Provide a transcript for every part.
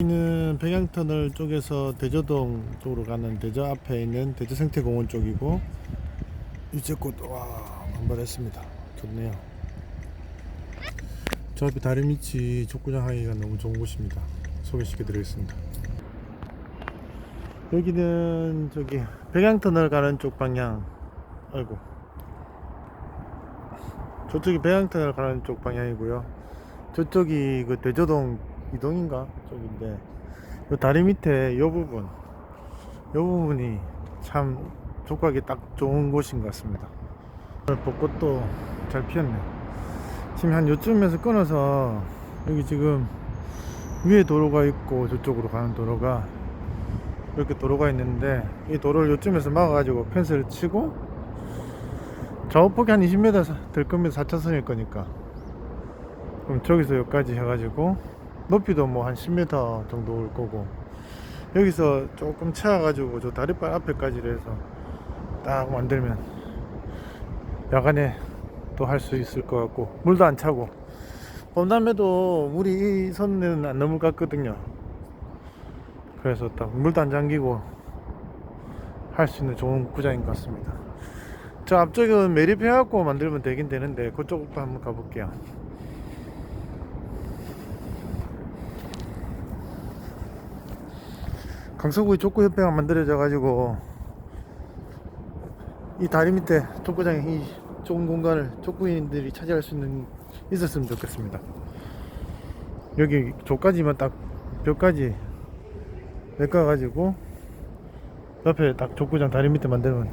여기는 백양터널 쪽에서 대저동 쪽으로 가는 대저 앞에 있는 대저생태공원 쪽이고 유채꽃 와 만발했습니다. 좋네요. 저 앞에 다리 밑이 족구장 하기가 너무 좋은 곳입니다. 소개시켜 드리겠습니다. 여기는 저기 백양터널 가는 쪽 방향. 아이고. 저쪽이 백양터널 가는 쪽 방향이고요. 저쪽이 그 대저동 이동인가? 쪽인데. 이 다리 밑에 이 부분. 이 부분이 참 족하기 딱 좋은 곳인 것 같습니다. 벚꽃도 잘 피었네. 지금 한 요쯤에서 끊어서 여기 지금 위에 도로가 있고 저쪽으로 가는 도로가 이렇게 도로가 있는데 이 도로를 요쯤에서 막아가지고 펜스를 치고 좌우폭이 한 20m 될 겁니다. 4차선일 거니까. 그럼 저기서 여기까지 해가지고 높이도 뭐 한 10m 정도 올 거고. 여기서 조금 채워가지고 저 다리발 앞에까지 해서 딱 만들면 야간에 또 할 수 있을 것 같고. 물도 안 차고. 봄담에도 물이 이 선에는 안 넘을 것 같거든요. 그래서 딱 물도 안 잠기고 할 수 있는 좋은 구장인 것 같습니다. 저 앞쪽은 매립해갖고 만들면 되긴 되는데 그쪽도 한번 가볼게요 강서구의 족구협회가 만들어져 가지고 이 다리 밑에 족구장에 이 좁은 공간을 족구인들이 차지할 수 있는 있었으면 좋겠습니다. 여기 조까지만 딱 벽까지 메꿔 가지고 옆에 딱 족구장 다리 밑에 만들면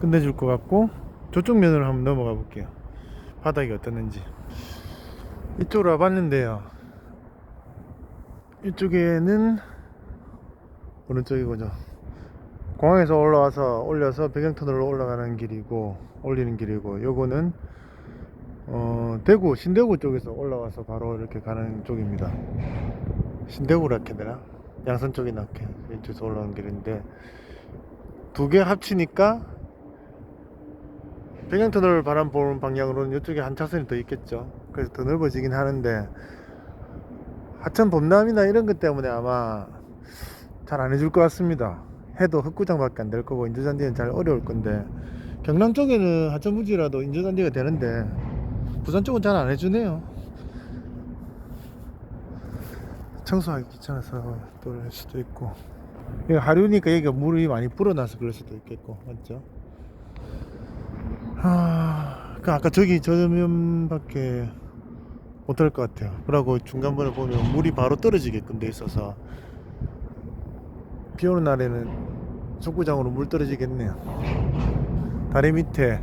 끝내줄 것 같고 저쪽 면으로 한번 넘어가 볼게요. 바닥이 어땠는지 이쪽으로 와봤는데요. 이쪽에는 오른쪽이고죠. 공항에서 올라와서 올려서 백양터널로 올라가는 길이고 올리는 길이고 요거는 어 대구 신대구 쪽에서 올라와서 바로 이렇게 가는 쪽입니다. 신대구라 해야 되나? 양산 쪽이나 이쪽에서 올라가는 길인데 두 개 합치니까 백양터널 바람 보는 방향으로는 이쪽에 한 차선이 더 있겠죠. 그래서 더 넓어지긴 하는데 하천 범람이나 이런 것 때문에 아마 잘 안 해줄 것 같습니다. 해도 흑구장밖에 안 될 거고 인조잔디는 잘 어려울 건데 경남 쪽에는 하천부지라도 인조잔디가 되는데 부산 쪽은 잘 안 해주네요. 청소하기 귀찮아서 또할 수도 있고 하류니까 여기가 물이 많이 불어나서 그럴 수도 있겠고 맞죠? 아, 그 아까 저기 저면밖에 못할 것 같아요. 그러고 중간번에 보면 물이 바로 떨어지게끔 돼 있어서 비 오는 날에는 축구장으로 물 떨어지겠네요. 다리 밑에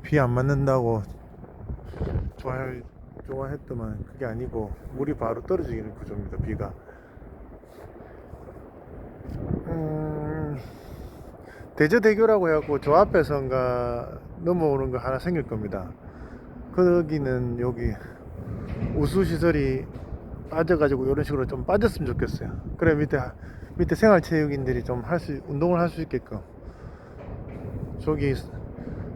비 안 맞는다고 좋아할, 좋아했더만 그게 아니고 물이 바로 떨어지는 구조입니다. 비가. 음, 대저대교라고 해갖고 저 앞에선가 넘어오는 거 하나 생길 겁니다. 거기는 여기 우수시설이 빠져가지고 이런 식으로 좀 빠졌으면 좋겠어요. 그래 밑에 밑에 생활체육인들이 좀 할 수 운동을 할 수 있게끔 저기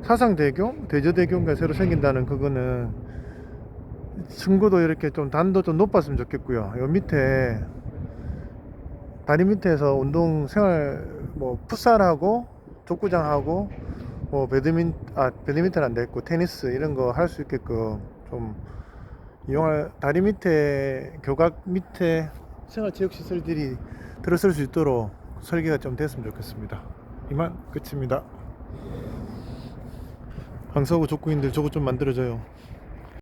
사상대교 대저대교인가 새로 생긴다는 그거는 층고도 이렇게 좀 단도 좀 높았으면 좋겠고요. 요 밑에 다리 밑에서 운동 생활 뭐 풋살하고 족구장하고 뭐 배드민 아 배드민턴 안 됐고 테니스 이런 거 할 수 있게끔 좀 이용할 다리 밑에 교각 밑에 생활체육 시설들이 들어설 수 있도록 설계가 좀 됐으면 좋겠습니다. 이만 끝입니다. 강서구 족구인들 저거 좀 만들어줘요.